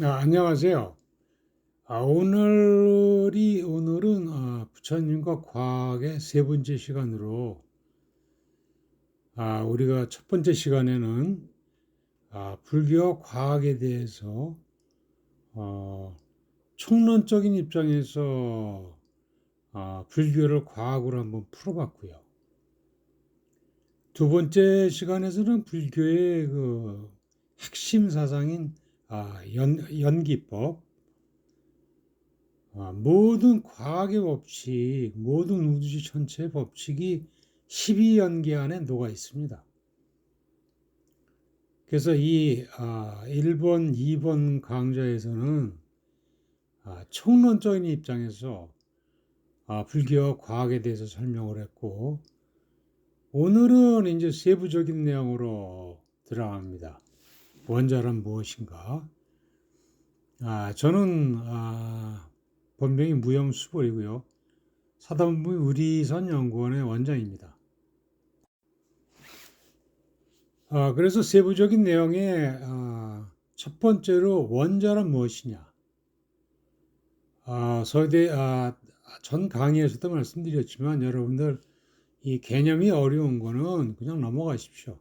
아, 안녕하세요. 아, 오늘이, 오늘은 아, 부처님과 과학의 세 번째 시간으로 아, 우리가 첫 번째 시간에는 아, 불교와 과학에 대해서 어, 총론적인 입장에서 아, 불교를 과학으로 한번 풀어봤고요. 두 번째 시간에서는 불교의 그 핵심 사상인 아, 연, 연기법, 아, 모든 과학의 법칙, 모든 우주 전체의 법칙이 12연계 안에 녹아 있습니다. 그래서 이 아, 1번, 2번 강좌에서는 아, 총론적인 입장에서 아, 불교와 과학에 대해서 설명을 했고, 오늘은 이제 세부적인 내용으로 들어갑니다. 원자란 무엇인가? 아, 저는 아, 본명이 무염수벌이고요. 사단부 우리선 연구원의 원장입니다. 아, 그래서 세부적인 내용에 아, 첫 번째로 원자란 무엇이냐? 아, 서대 아, 전 강의에서도 말씀드렸지만 여러분들 이 개념이 어려운 거는 그냥 넘어가십시오.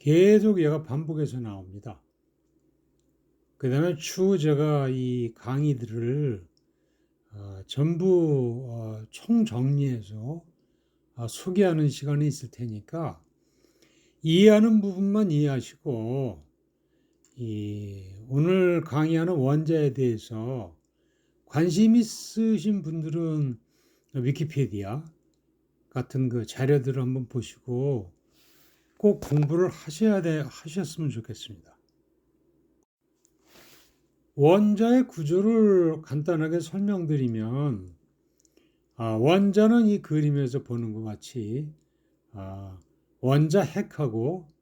계속 얘가 반복해서 나옵니다. 그 다음에 추후 제가 이 강의들을 어, 전부 어, 총정리해서 어, 소개하는 시간이 있을 테니까 이해하는 부분만 이해하시고 이 오늘 강의하는 원자에 대해서 관심 있으신 분들은 위키피디아 같은 그 자료들을 한번 보시고 꼭 공부를 하셔야 돼 하셨으면 좋겠습니다. 원자의 구조를 간단하게 설명드리면 아, 원자는 이 그림에서 보는 것 같이 아, 원자 핵하고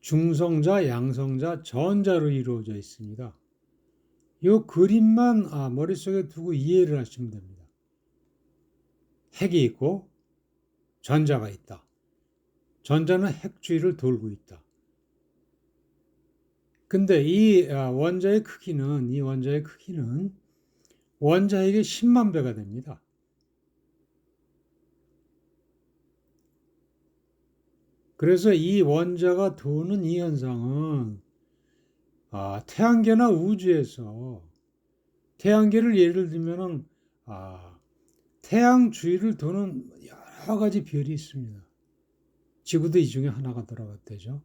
중성자, 양성자, 전자로 이루어져 있습니다. 이 그림만 아, 머릿속에 두고 이해를 하시면 됩니다. 핵이 있고 전자가 있다. 전자는 핵 주위를 돌고 있다. 근데 이 아, 원자의 크기는 이 원자의 크기는 원자에게 10만 배가 됩니다. 그래서 이 원자가 도는 이 현상은 아, 태양계나 우주에서 태양계를 예를 들면은 아, 태양 주위를 도는 여러 가지 별이 있습니다. 지구도 이 중에 하나가 돌아갔대죠.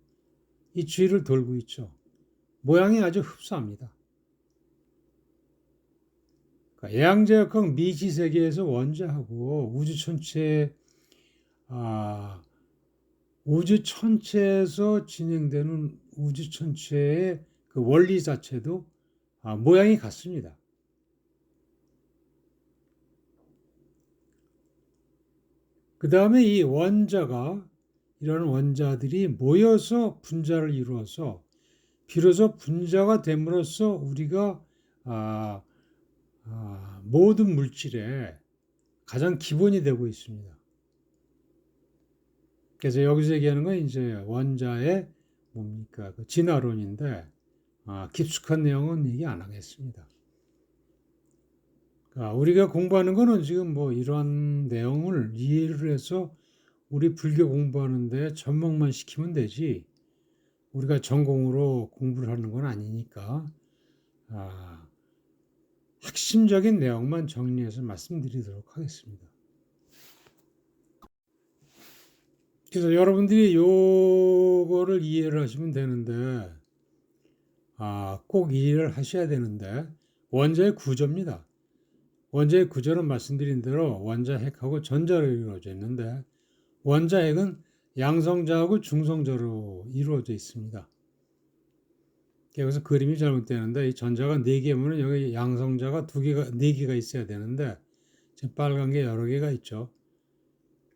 이 주위를 돌고 있죠. 모양이 아주 흡사합니다. 그러니까 애양제약학 미지 세계에서 원자하고 우주 전체 아, 우주 전체에서 진행되는 우주 전체의 그 원리 자체도 아, 모양이 같습니다. 그 다음에 이 원자가 이런 원자들이 모여서 분자를 이루어서 비로소 분자가 됨으로써 우리가 아, 아, 모든 물질의 가장 기본이 되고 있습니다. 그래서 여기서 얘기하는 건 이제 원자의 뭡니까 그 진화론인데 아, 깊숙한 내용은 얘기 안 하겠습니다. 그러니까 우리가 공부하는 거는 지금 뭐 이러한 내용을 이해를 해서 우리 불교 공부하는데 접목만 시키면 되지 우리가 전공으로 공부를 하는 건 아니니까 아, 핵심적인 내용만 정리해서 말씀드리도록 하겠습니다. 그래서 여러분들이 요거를 이해를 하시면 되는데 아, 꼭 이해를 하셔야 되는데 원자의 구조입니다. 원자의 구조는 말씀드린 대로 원자 핵하고 전자로 이루어져 있는데 원자 핵은 양성자하고 중성자로 이루어져 있습니다. 그래서 그림이 잘못되는데 이 전자가 4개면 여기 양성자가 2개가 4개가 있어야 되는데 지금 빨간 게 여러 개가 있죠.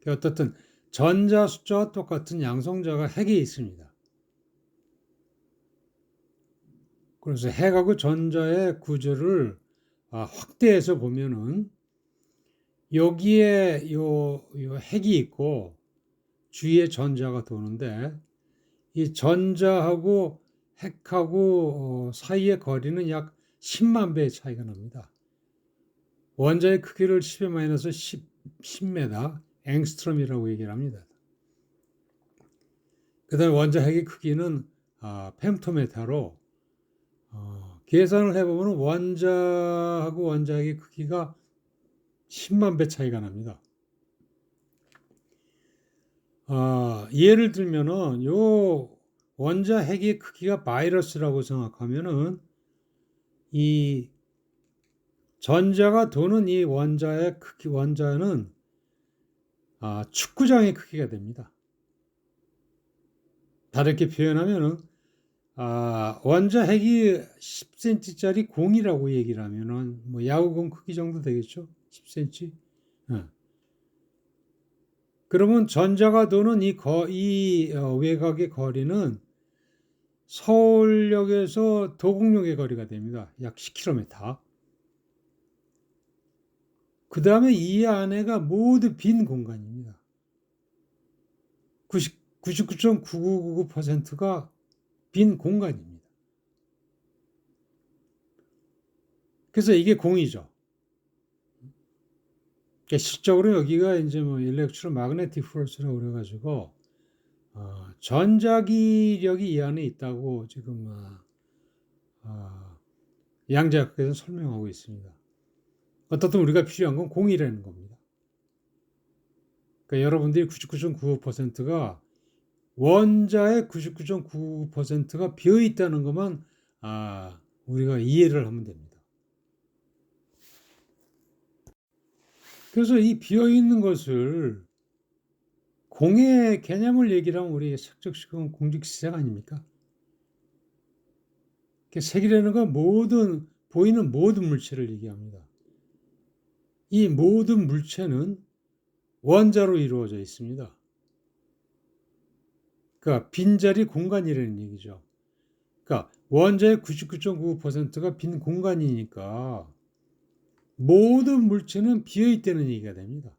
어떻든 전자 숫자와 똑같은 양성자가 핵에 있습니다. 그래서 핵하고 전자의 구조를 아, 확대해서 보면은 여기에 요, 요 핵이 있고 주위에 전자가 도는데 이 전자하고 핵하고 어, 사이의 거리는 약 10만 배의 차이가 납니다. 원자의 크기를 10의 마이너스 10, 10m 앵스트롬이라고 얘기를 합니다. 그 다음에 원자 핵의 크기는 아, 펜토메타로 어, 계산을 해보면 원자하고 원자핵의 크기가 10만 배 차이가 납니다. 아, 예를 들면은 요 원자 핵의 크기가 바이러스라고 생각하면은 이 전자가 도는 이 원자의 크기 원자는 아, 축구장의 크기가 됩니다. 다르게 표현하면은 아, 원자 핵이 10cm짜리 공이라고 얘기를 하면은 뭐 야구공 크기 정도 되겠죠? 10cm. 예. 그러면 전자가 도는 이, 거, 이 어, 외곽의 거리는 서울역에서 도곡역의 거리가 됩니다. 약 10km. 그 다음에 이 안에가 모두 빈 공간입니다. 90, 99.9999%가 빈 공간입니다. 그래서 이게 공이죠. 실적으로 여기가 이제 뭐 일렉트로 마그네틱 포스라고 그래가지고 어, 전자기력이 이 안에 있다고 지금 어, 어, 양자학에서 설명하고 있습니다. 어떻든 우리가 필요한 건 공이라는 겁니다. 그러니까 여러분들이 99.95%가 원자의 99.99%가 비어 있다는 것만 아, 우리가 이해를 하면 됩니다. 그래서 이 비어 있는 것을 공의 개념을 얘기를 하면 우리 색적시공 공직시작 아닙니까? 색이라는 건 모든 보이는 모든 물체를 얘기합니다. 이 모든 물체는 원자로 이루어져 있습니다. 그러니까 빈자리 공간이라는 얘기죠. 그러니까 원자의 99.99%가 빈 공간이니까 모든 물체는 비어 있다는 얘기가 됩니다.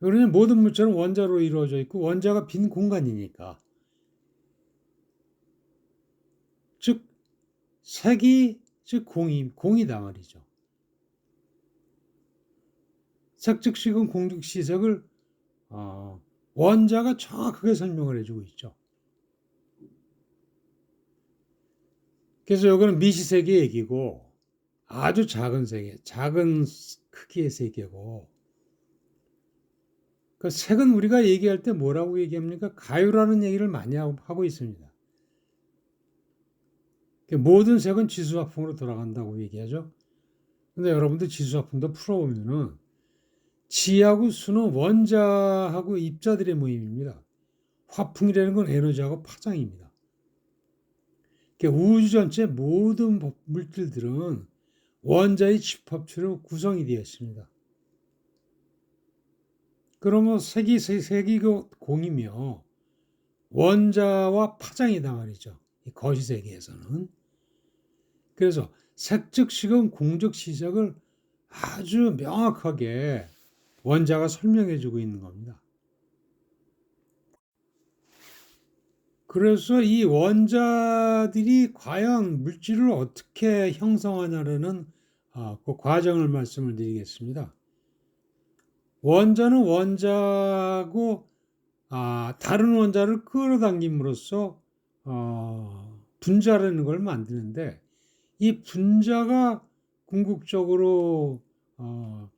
그러니 모든 물체는 원자로 이루어져 있고 원자가 빈 공간이니까 즉 색이 즉 공이 공이다 말이죠. 색즉식은 공즉시색을 어, 원자가 정확하게 설명을 해주고 있죠. 그래서 이거는 미시세계 얘기고 아주 작은 세계, 작은 크기의 세계고 그 색은 우리가 얘기할 때 뭐라고 얘기합니까? 가요라는 얘기를 많이 하고 있습니다. 모든 색은 지수화풍으로 돌아간다고 얘기하죠. 근데 여러분들 지수화풍도 풀어보면은 지하고 수는 원자하고 입자들의 모임입니다. 화풍이라는 건 에너지하고 파장입니다. 우주 전체 모든 물질들은 원자의 집합체로 구성이 되어 있습니다. 그러면 색이 색이 공이며 원자와 파장이다 말이죠. 이 거시 세계에서는. 그래서 색즉 시금 공적 시작을 아주 명확하게 원자가 설명해 주고 있는 겁니다. 그래서 이 원자들이 과연 물질을 어떻게 형성하냐는 아, 그 과정을 말씀을 드리겠습니다. 원자는 원자고 아, 다른 원자를 끌어당김으로써 어, 분자라는 걸 만드는데 이 분자가 궁극적으로 어,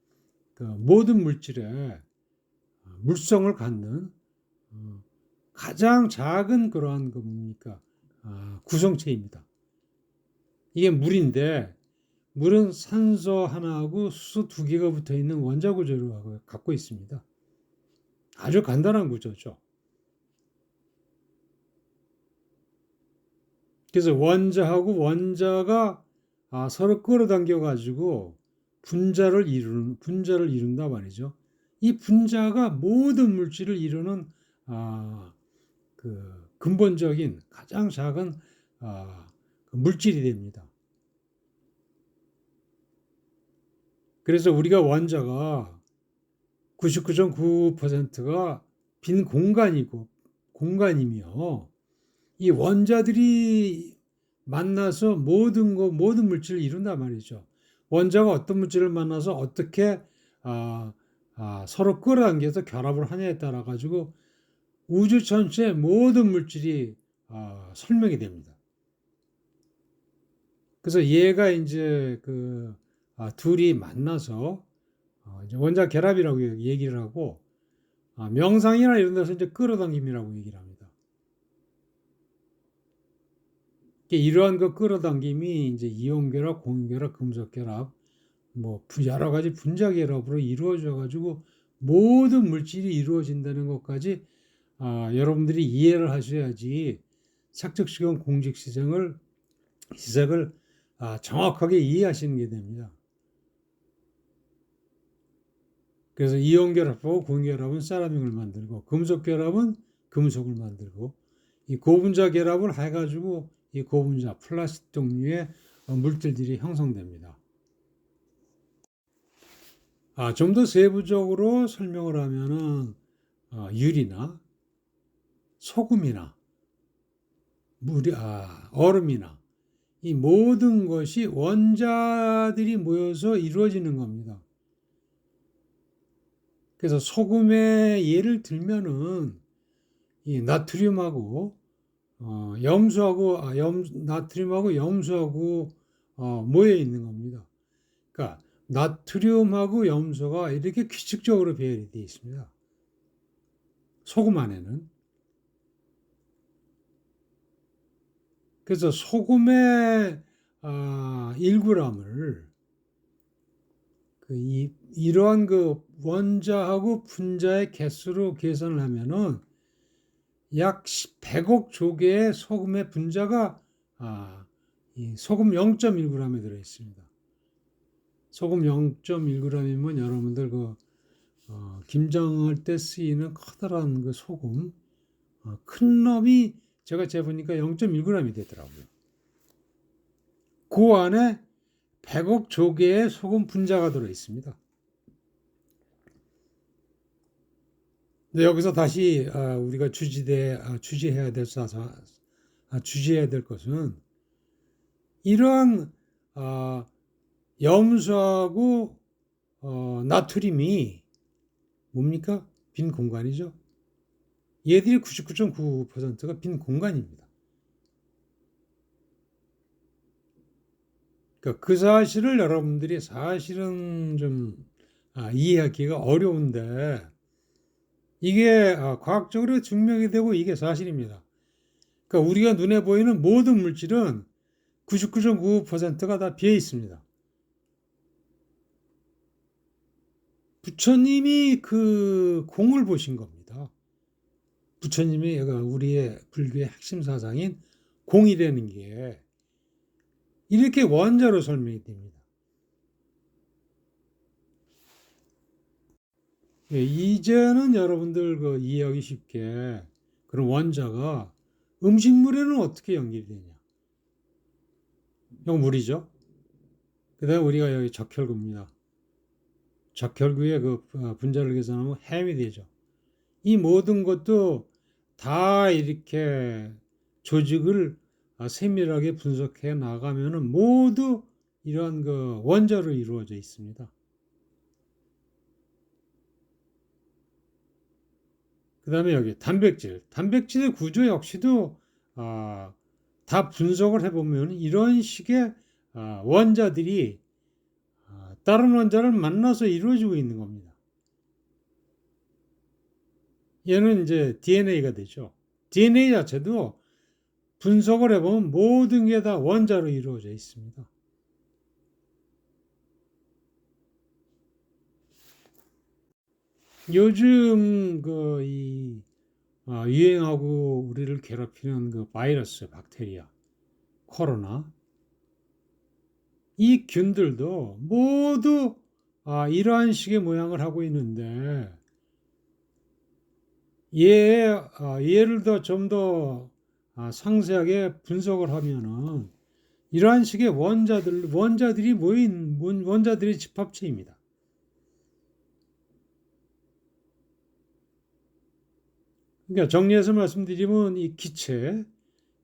그 모든 물질에 물성을 갖는 어, 가장 작은 그러한 겁니까 아, 구성체입니다. 이게 물인데 물은 산소 하나하고 수소 두 개가 붙어 있는 원자 구조를 갖고 있습니다. 아주 간단한 구조죠. 그래서 원자하고 원자가 아, 서로 끌어당겨 가지고 분자를 이루는 분자를 이룬다 말이죠. 이 분자가 모든 물질을 이루는 아, 그 근본적인 가장 작은 아, 그 물질이 됩니다. 그래서 우리가 원자가 99.9%가 빈 공간이고 공간이며 이 원자들이 만나서 모든 거 모든 물질을 이룬단 말이죠. 원자가 어떤 물질을 만나서 어떻게 아, 아, 서로 끌어당겨서 결합을 하냐에 따라 가지고 우주 전체 모든 물질이 아, 설명이 됩니다. 그래서 얘가 이제 그 아, 둘이 만나서 어, 이제 원자 결합이라고 얘기를 하고 아, 명상이나 이런 데서 이제 끌어당김이라고 얘기를 합니다. 이러한 그 끌어당김이 이제 이온 결합, 공유 결합, 금속 결합, 뭐 여러 가지 분자 결합으로 이루어져 가지고 모든 물질이 이루어진다는 것까지 아, 여러분들이 이해를 하셔야지 착적시간 공직시장을 시작을 아, 정확하게 이해하시는 게 됩니다. 그래서 이온 결합하고 공유 결합은 세라믹을 만들고 금속 결합은 금속을 만들고 이 고분자 결합을 해가지고 이 고분자 플라스틱 종류의 물질들이 형성됩니다. 아, 좀 더 세부적으로 설명을 하면은 어, 유리나 소금이나 물이 아, 얼음이나 이 모든 것이 원자들이 모여서 이루어지는 겁니다. 그래서 소금의 예를 들면은 이 나트륨하고 어, 염수하고 아, 염, 나트륨하고 염수하고 어, 모여 있는 겁니다. 그러니까 나트륨하고 염소가 이렇게 규칙적으로 배열이 되어 있습니다. 소금 안에는. 그래서 소금의 아, 1g을 그 이, 이러한 그 원자하고 분자의 개수로 계산을 하면은 약 100억 조개의 소금의 분자가 아, 이 소금 0.1g에 들어 있습니다. 소금 0.1g이면 여러분들 그 어, 김장할 때 쓰이는 커다란 그 소금 어, 큰 놈이 제가 재보니까 0.1g이 되더라고요. 그 안에 100억 조개의 소금 분자가 들어 있습니다. 근데 여기서 다시 아, 우리가 주지대 아, 주지해야 될 사사 아, 주지해야 될 것은 이러한 염수하고 어, 나트륨이 뭡니까? 빈 공간이죠. 얘들이 99.9%가 빈 공간입니다. 그러니까 그 사실을 여러분들이 사실은 좀 아, 이해하기가 어려운데 이게 아, 과학적으로 증명이 되고 이게 사실입니다. 그러니까 우리가 눈에 보이는 모든 물질은 99.9%가 다 비어 있습니다. 부처님이 그 공을 보신 겁니다. 부처님이 우리의 불교의 핵심 사상인 공이라는 게 이렇게 원자로 설명이 됩니다. 예, 이제는 여러분들 그 이해하기 쉽게 그런 원자가 음식물에는 어떻게 연결이 되냐? 이거 물이죠. 그 다음에 우리가 여기 적혈구입니다. 적혈구의 그 어, 분자를 계산하면 햄이 되죠. 이 모든 것도 다 이렇게 조직을 어, 세밀하게 분석해 나가면은 모두 이런 그 원자로 이루어져 있습니다. 그 다음에 여기 단백질. 단백질의 구조 역시도 아, 다 분석을 해보면 이런 식의 아, 원자들이 아, 다른 원자를 만나서 이루어지고 있는 겁니다. 얘는 이제 DNA가 되죠. DNA 자체도 분석을 해보면 모든 게 다 원자로 이루어져 있습니다. 요즘 그이 어, 유행하고 우리를 괴롭히는 그 바이러스, 박테리아, 코로나 이 균들도 모두 아, 이러한 식의 모양을 하고 있는데 얘 아, 얘를 더 좀더 아, 상세하게 분석을 하면은 이러한 식의 원자들 원자들이 모인 원자들의 집합체입니다. 그러니까 정리해서 말씀드리면 이 기체,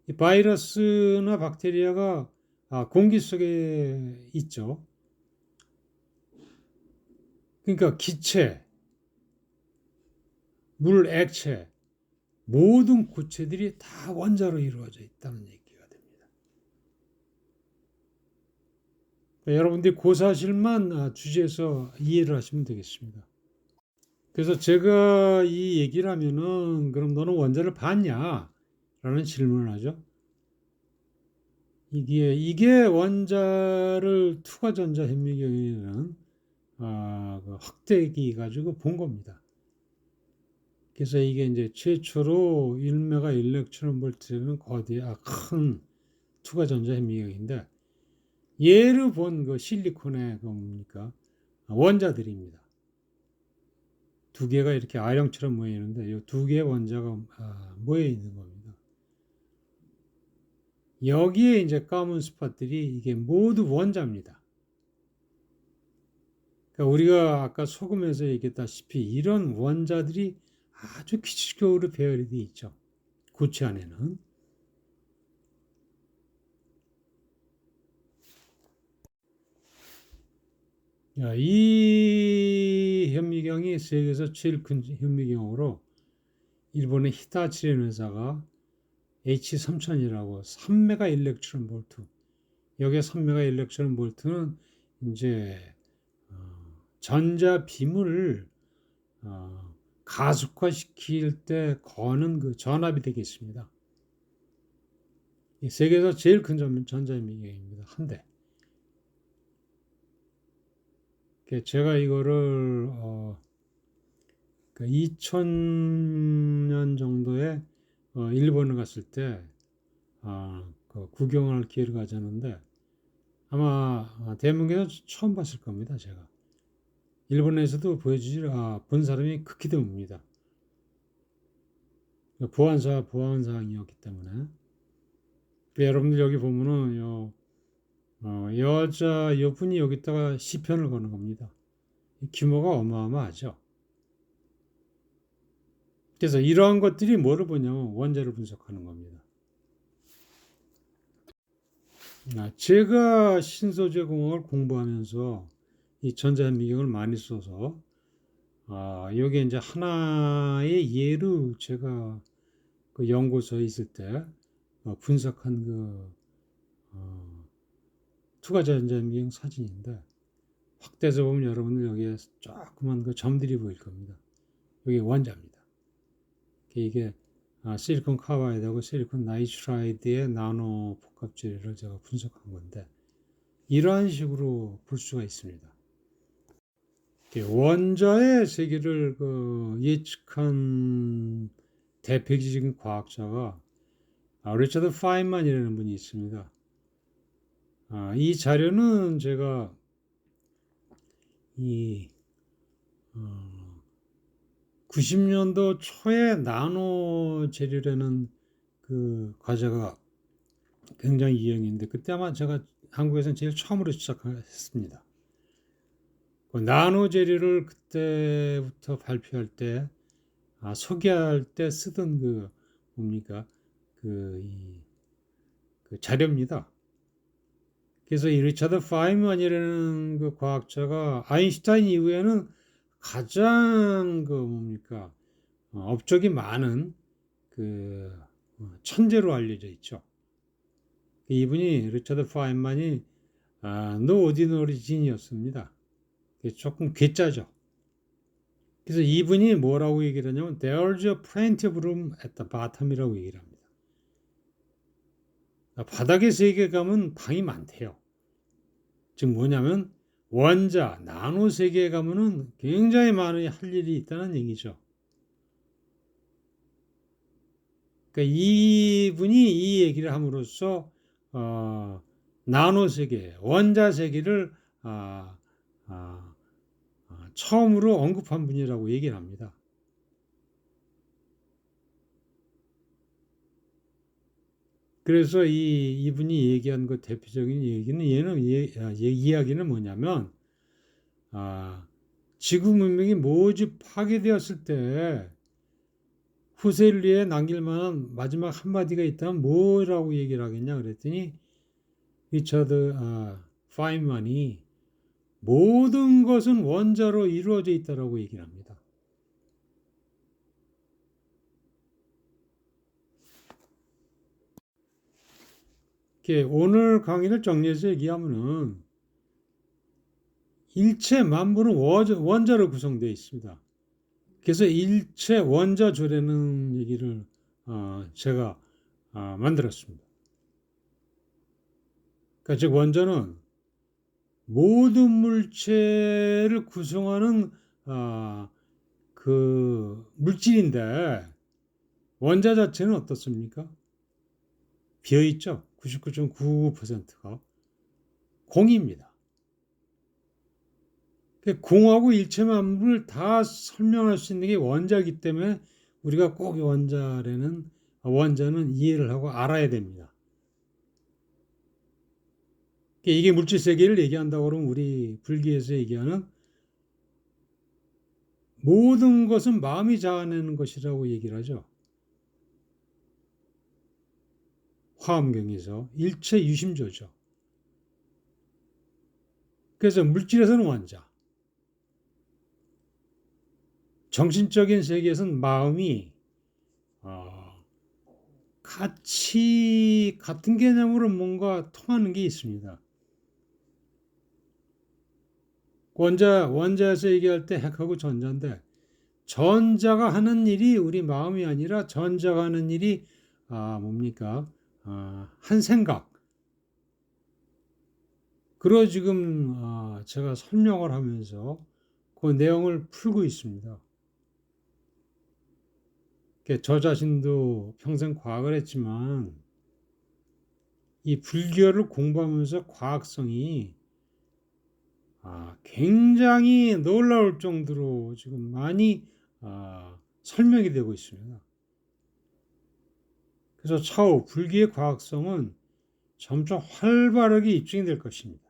이 바이러스나 박테리아가 아, 공기 속에 있죠. 그러니까 기체, 물, 액체, 모든 구체들이 다 원자로 이루어져 있다는 얘기가 됩니다. 그러니까 여러분들이 그 사실만 아, 주제에서 이해를 하시면 되겠습니다. 그래서 제가 이 얘기를 하면은 그럼 너는 원자를 봤냐? 라는 질문을 하죠. 이게 이게 원자를 투과전자 현미경에는 아, 그 확대기 가지고 본 겁니다. 그래서 이게 이제 최초로 1메가 일렉트론 볼트는 거대한 큰 투과전자 현미경인데 얘를 본 그 실리콘의 그 뭡니까 원자들입니다. 두 개가 이렇게 아령처럼 모여 있는데 이 두 개의 원자가 아, 모여 있는 겁니다. 여기에 이제 까만 스팟들이 이게 모두 원자입니다. 그러니까 우리가 아까 소금에서 얘기했다시피 이런 원자들이 아주 기초적으로 배열이 되어 있죠. 구체 안에는. 야, 이 현미경이 세계에서 제일 큰 현미경으로 일본의 히타치라는 회사가 H3000이라고 3메가 일렉트론 볼트 여기에 3메가 일렉트론 볼트는 이제 어, 전자 빔을 어, 가속화시킬 때 거는 그 전압이 되겠습니다. 세계에서 제일 큰 전자현미경입니다. 한 대. 제가 이거를 어, 2000년 정도에 어, 일본을 갔을 때 어, 그 구경할 기회를 가졌는데 아마 대문경에서 처음 봤을 겁니다. 제가 일본에서도 보여주지 아, 본 사람이 극히 드뭅니다. 보안사 보안 사항이었기 때문에 여러분들 여기 보면은 요 어, 여자 여분이 여기다가 시편을 거는 겁니다. 규모가 어마어마하죠. 그래서 이러한 것들이 뭐를 보냐면 원자를 분석하는 겁니다. 아, 제가 신소재 공학을 공부하면서 이 전자현미경을 많이 써서 아, 여기 이제 하나의 예로 제가 그 연구소에 있을 때 어, 분석한 그 어, 투과전자현미경 사진인데 확대해서 보면 여러분들 여기에 조그만 그 점들이 보일 겁니다. 여기 원자입니다. 이게 아, 실리콘 카바이드하고 실리콘 나이트라이드의 나노 복합재를 제가 분석한 건데 이러한 식으로 볼 수가 있습니다. 원자의 세계를 그 예측한 대표적인 과학자가 아, 리처드 파인만이라는 분이 있습니다. 아, 이 자료는 제가 이 어, 90년도 초에 나노 재료라는 그 과제가 굉장히 유행인데 그때 아마 제가 한국에서는 제일 처음으로 시작했습니다. 그 나노 재료를 그때부터 발표할 때 아, 소개할 때 쓰던 그 뭡니까 그, 이, 그 자료입니다. 그래서 이 리차드 파이먼이라는 그 과학자가 아인슈타인 이후에는 가장 그 뭡니까 어, 업적이 많은 그 어, 천재로 알려져 있죠. 이분이 리처드 파인만이 아, 노 오디너리 진이었습니다. 조금 괴짜죠. 그래서 이분이 뭐라고 얘기를 하냐면 There's a plenty of room at the bottom이라고 얘기를 합니다. 바닥의 세계감은 방이 많대요. 즉 뭐냐면 원자, 나노 세계에 가면은 굉장히 많은 할 일이 있다는 얘기죠. 그러니까 이분이 이 얘기를 함으로써 어, 나노 세계, 원자 세계를 아, 아, 아, 처음으로 언급한 분이라고 얘기를 합니다. 그래서 이 이분이 얘기한 그 대표적인 얘기는 얘는 예, 아, 이야기는 뭐냐면 아, 지구 문명이 모두 파괴되었을 때 위해 남길 만한 마지막 한마디가 있다면 뭐라고 얘기를 하겠냐 그랬더니 리처드 아, 파인만이 모든 것은 원자로 이루어져 있다라고 얘기를 합니다. 이렇게 오늘 강의를 정리해서 얘기하면은 일체 만물은 원- 원자로 구성되어 있습니다. 그래서 일체 원자조라는 얘기를 어, 제가 어, 만들었습니다. 그러니까 즉 원자는 모든 물체를 구성하는 아, 그 물질인데 원자 자체는 어떻습니까? 비어 있죠. 99.99%가 공입니다. 그 공하고 일체 만물을 다 설명할 수 있는 게 원자이기 때문에 우리가 꼭 원자라는 원자는 이해를 하고 알아야 됩니다. 이게 물질 세계를 얘기한다고 그러면 우리 불교에서 얘기하는 모든 것은 마음이 자아내는 것이라고 얘기를 하죠. 화엄경에서 일체 유심조죠. 그래서 물질에서는 원자, 정신적인 세계에서는 마음이 어, 같이 같은 개념으로 뭔가 통하는 게 있습니다. 원자 원자에서 얘기할 때 핵하고 전자인데 전자가 하는 일이 우리 마음이 아니라 전자가 하는 일이 아 뭡니까 아, 한 생각 그러 지금 아, 제가 설명을 하면서 그 내용을 풀고 있습니다. 저 자신도 평생 과학을 했지만 이 불교를 공부하면서 과학성이 아, 굉장히 놀라울 정도로 지금 많이 아, 설명이 되고 있습니다. 그래서 차후 불교의 과학성은 점점 활발하게 입증이 될 것입니다.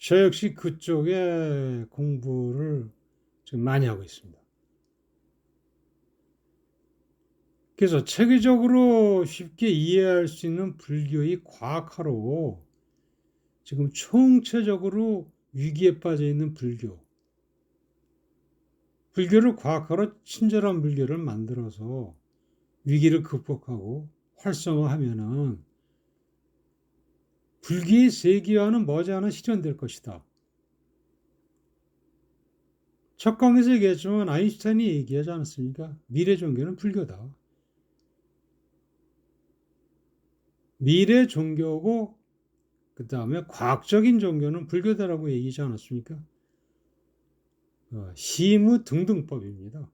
저 역시 그쪽에 공부를 지금 많이 하고 있습니다. 그래서 체계적으로 쉽게 이해할 수 있는 불교의 과학화로 지금 총체적으로 위기에 빠져 있는 불교. 불교를 과학화로 친절한 불교를 만들어서 위기를 극복하고 활성화하면은 불교의 세계화는 머지않아 실현될 것이다. 첫 강에서 얘기했지만 아인슈타인이 얘기하지 않았습니까? 미래 종교는 불교다. 미래 종교고 그 다음에 과학적인 종교는 불교다라고 얘기하지 않았습니까? 어, 시무 등등법입니다.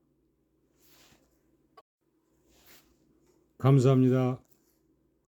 감사합니다.